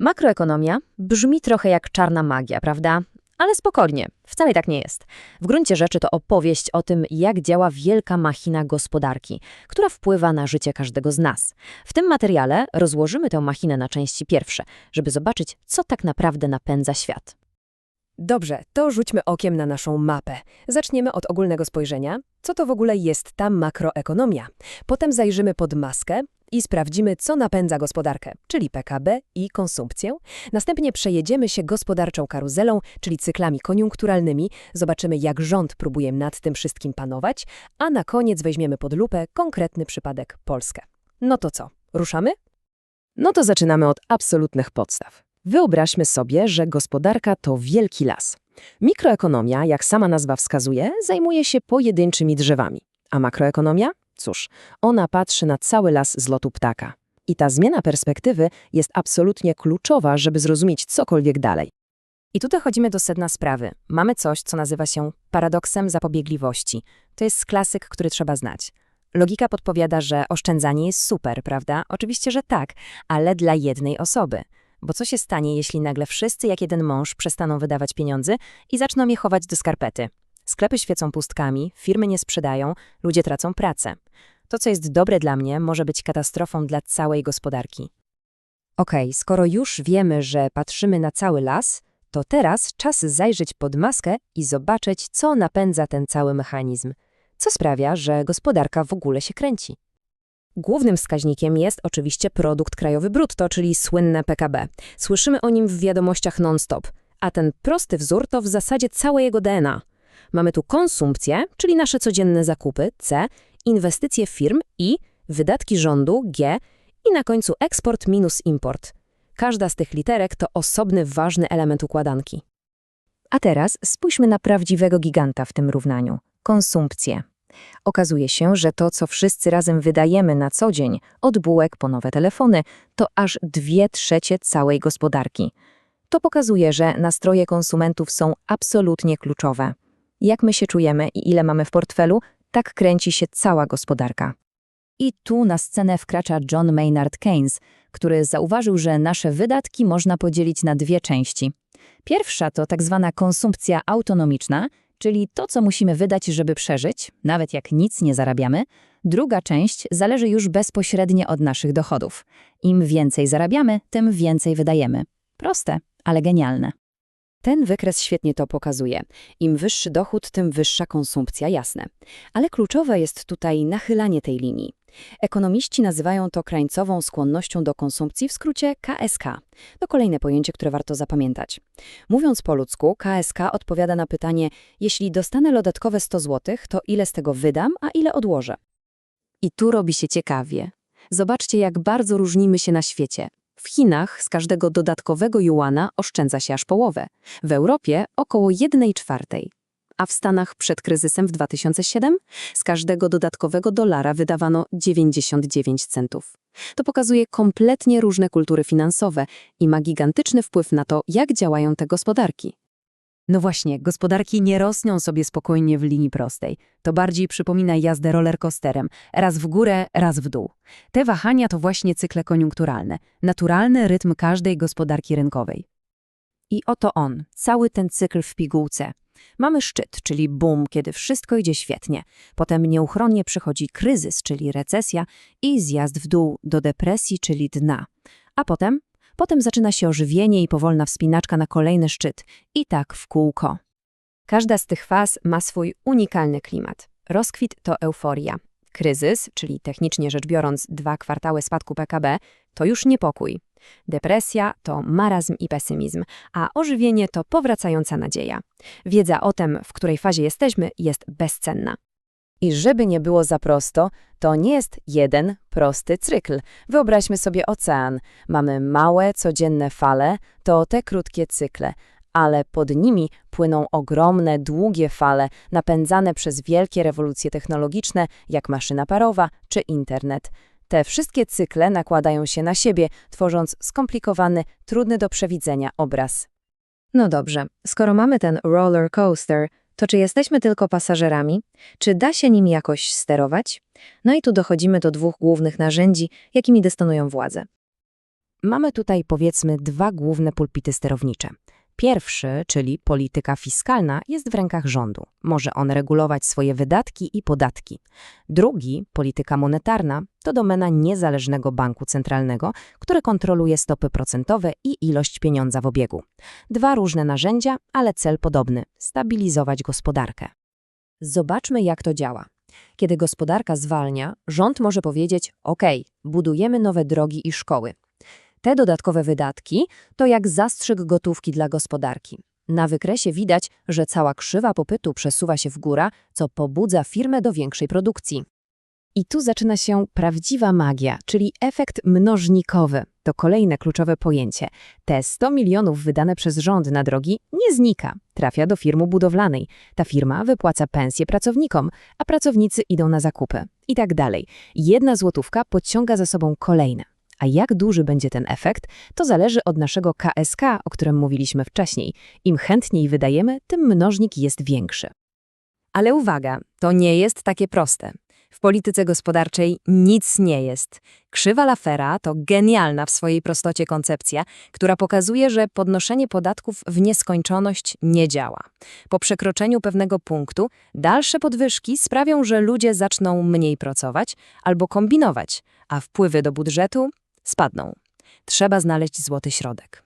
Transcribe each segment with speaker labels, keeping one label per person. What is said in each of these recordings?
Speaker 1: Makroekonomia brzmi trochę jak czarna magia, prawda? Ale spokojnie, wcale tak nie jest. W gruncie rzeczy to opowieść o tym, jak działa wielka machina gospodarki, która wpływa na życie każdego z nas. W tym materiale rozłożymy tę machinę na części pierwsze, żeby zobaczyć, co tak naprawdę napędza świat.
Speaker 2: Dobrze, to rzućmy okiem na naszą mapę. Zaczniemy od ogólnego spojrzenia. Co to w ogóle jest ta makroekonomia? Potem zajrzymy pod maskę i sprawdzimy, co napędza gospodarkę, czyli PKB i konsumpcję. Następnie przejedziemy się gospodarczą karuzelą, czyli cyklami koniunkturalnymi, zobaczymy, jak rząd próbuje nad tym wszystkim panować, a na koniec weźmiemy pod lupę konkretny przypadek Polskę. No to co, ruszamy? No to zaczynamy od absolutnych podstaw. Wyobraźmy sobie, że gospodarka to wielki las. Mikroekonomia, jak sama nazwa wskazuje, zajmuje się pojedynczymi drzewami. A makroekonomia? Cóż, ona patrzy na cały las z lotu ptaka. I ta zmiana perspektywy jest absolutnie kluczowa, żeby zrozumieć cokolwiek dalej. I tu dochodzimy do sedna sprawy. Mamy coś, co nazywa się paradoksem zapobiegliwości. To jest klasyk, który trzeba znać. Logika podpowiada, że oszczędzanie jest super, prawda? Oczywiście, że tak, ale dla jednej osoby. Bo co się stanie, jeśli nagle wszyscy jak jeden mąż przestaną wydawać pieniądze i zaczną je chować do skarpety? Sklepy świecą pustkami, firmy nie sprzedają, ludzie tracą pracę. To, co jest dobre dla mnie, może być katastrofą dla całej gospodarki. Okej, skoro już wiemy, że patrzymy na cały las, to teraz czas zajrzeć pod maskę i zobaczyć, co napędza ten cały mechanizm. Co sprawia, że gospodarka w ogóle się kręci. Głównym wskaźnikiem jest oczywiście produkt krajowy brutto, czyli słynne PKB. Słyszymy o nim w wiadomościach non-stop, a ten prosty wzór to w zasadzie całe jego DNA. Mamy tu konsumpcję, czyli nasze codzienne zakupy, C, inwestycje firm i wydatki rządu, G i na końcu eksport minus import. Każda z tych literek to osobny, ważny element układanki. A teraz spójrzmy na prawdziwego giganta w tym równaniu – konsumpcję. Okazuje się, że to, co wszyscy razem wydajemy na co dzień, od bułek po nowe telefony, to aż dwie trzecie całej gospodarki. To pokazuje, że nastroje konsumentów są absolutnie kluczowe. Jak my się czujemy i ile mamy w portfelu, tak kręci się cała gospodarka. I tu na scenę wkracza John Maynard Keynes, który zauważył, że nasze wydatki można podzielić na dwie części. Pierwsza to tak zwana konsumpcja autonomiczna, czyli to, co musimy wydać, żeby przeżyć, nawet jak nic nie zarabiamy. Druga część zależy już bezpośrednio od naszych dochodów. Im więcej zarabiamy, tym więcej wydajemy. Proste, ale genialne. Ten wykres świetnie to pokazuje. Im wyższy dochód, tym wyższa konsumpcja, jasne. Ale kluczowe jest tutaj nachylanie tej linii. Ekonomiści nazywają to krańcową skłonnością do konsumpcji, w skrócie KSK. To kolejne pojęcie, które warto zapamiętać. Mówiąc po ludzku, KSK odpowiada na pytanie, jeśli dostanę dodatkowe 100 zł, to ile z tego wydam, a ile odłożę? I tu robi się ciekawie. Zobaczcie, jak bardzo różnimy się na świecie. W Chinach z każdego dodatkowego juana oszczędza się aż połowę, w Europie około 1 czwartej. A w Stanach przed kryzysem w 2007 z każdego dodatkowego dolara wydawano 99 centów. To pokazuje kompletnie różne kultury finansowe i ma gigantyczny wpływ na to, jak działają te gospodarki. No właśnie, gospodarki nie rosną sobie spokojnie w linii prostej. To bardziej przypomina jazdę rollercoasterem, raz w górę, raz w dół. Te wahania to właśnie cykle koniunkturalne, naturalny rytm każdej gospodarki rynkowej. I oto on, cały ten cykl w pigułce. Mamy szczyt, czyli boom, kiedy wszystko idzie świetnie. Potem nieuchronnie przychodzi kryzys, czyli recesja i zjazd w dół do depresji, czyli dna. A potem Potem zaczyna się ożywienie i powolna wspinaczka na kolejny szczyt. I tak w kółko. Każda z tych faz ma swój unikalny klimat. Rozkwit to euforia. Kryzys, czyli technicznie rzecz biorąc dwa kwartały spadku PKB, to już niepokój. Depresja to marazm i pesymizm, a ożywienie to powracająca nadzieja. Wiedza o tym, w której fazie jesteśmy, jest bezcenna. I żeby nie było za prosto, to nie jest jeden prosty cykl. Wyobraźmy sobie ocean. Mamy małe, codzienne fale, to te krótkie cykle, ale pod nimi płyną ogromne, długie fale napędzane przez wielkie rewolucje technologiczne, jak maszyna parowa czy internet. Te wszystkie cykle nakładają się na siebie, tworząc skomplikowany, trudny do przewidzenia obraz. No dobrze, skoro mamy ten roller coaster, to czy jesteśmy tylko pasażerami? Czy da się nimi jakoś sterować? No i tu dochodzimy do dwóch głównych narzędzi, jakimi dysponują władze.
Speaker 1: mamy tutaj powiedzmy dwa główne pulpity sterownicze. Pierwszy, czyli polityka fiskalna, jest w rękach rządu. Może on regulować swoje wydatki i podatki. Drugi, polityka monetarna, to domena niezależnego banku centralnego, który kontroluje stopy procentowe i ilość pieniądza w obiegu. Dwa różne narzędzia, ale cel podobny stabilizować gospodarkę. Zobaczmy, jak to działa. Kiedy gospodarka zwalnia, rząd może powiedzieć: OK, budujemy nowe drogi i szkoły. Te dodatkowe wydatki to jak zastrzyk gotówki dla gospodarki. Na wykresie widać, że cała krzywa popytu przesuwa się w górę, co pobudza firmę do większej produkcji. I tu zaczyna się prawdziwa magia, czyli efekt mnożnikowy. To kolejne kluczowe pojęcie. Te 100 milionów wydane przez rząd na drogi nie znika, trafia do firmy budowlanej. Ta firma wypłaca pensje pracownikom, a pracownicy idą na zakupy. I tak dalej. Jedna złotówka podciąga za sobą kolejne. A jak duży będzie ten efekt, to zależy od naszego KSK, o którym mówiliśmy wcześniej. Im chętniej wydajemy, tym mnożnik jest większy. Ale uwaga, to nie jest takie proste. W polityce gospodarczej nic nie jest. Krzywa Lafera to genialna w swojej prostocie koncepcja, która pokazuje, że podnoszenie podatków w nieskończoność nie działa. Po przekroczeniu pewnego punktu dalsze podwyżki sprawią, że ludzie zaczną mniej pracować albo kombinować, a wpływy do budżetu spadną. Trzeba znaleźć złoty środek.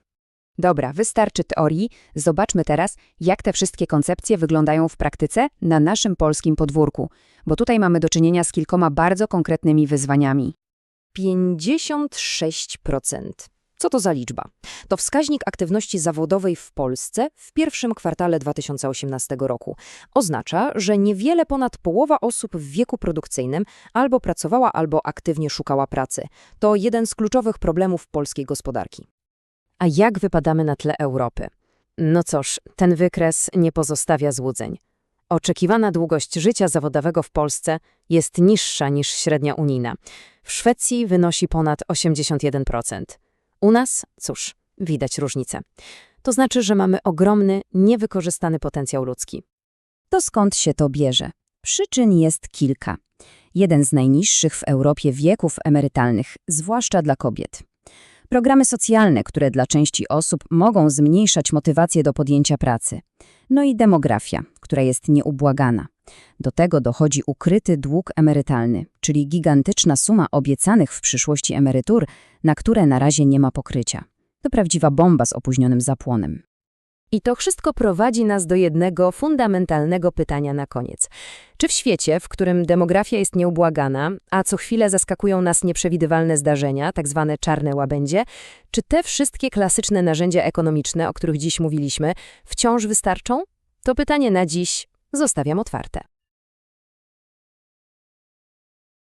Speaker 3: Dobra, wystarczy teorii. Zobaczmy teraz, jak te wszystkie koncepcje wyglądają w praktyce na naszym polskim podwórku, bo tutaj mamy do czynienia z kilkoma bardzo konkretnymi wyzwaniami.
Speaker 1: 56%. Co to za liczba? To wskaźnik aktywności zawodowej w Polsce w pierwszym kwartale 2018 roku. Oznacza, że niewiele ponad połowa osób w wieku produkcyjnym albo pracowała, albo aktywnie szukała pracy. To jeden z kluczowych problemów polskiej gospodarki. A jak wypadamy na tle Europy? No cóż, ten wykres nie pozostawia złudzeń. Oczekiwana długość życia zawodowego w Polsce jest niższa niż średnia unijna. W Szwecji wynosi ponad 81%. U nas, cóż, widać różnicę. To znaczy, że mamy ogromny, niewykorzystany potencjał ludzki.
Speaker 3: To skąd się to bierze? Przyczyn jest kilka. Jeden z najniższych w Europie wieków emerytalnych, zwłaszcza dla kobiet. Programy socjalne, które dla części osób mogą zmniejszać motywację do podjęcia pracy. No i demografia, która jest nieubłagana. Do tego dochodzi ukryty dług emerytalny, czyli gigantyczna suma obiecanych w przyszłości emerytur, na które na razie nie ma pokrycia. To prawdziwa bomba z opóźnionym zapłonem.
Speaker 1: I to wszystko prowadzi nas do jednego fundamentalnego pytania na koniec. Czy w świecie, w którym demografia jest nieubłagana, a co chwilę zaskakują nas nieprzewidywalne zdarzenia, tak zwane czarne łabędzie, czy te wszystkie klasyczne narzędzia ekonomiczne, o których dziś mówiliśmy, wciąż wystarczą? To pytanie na dziś zostawiam otwarte.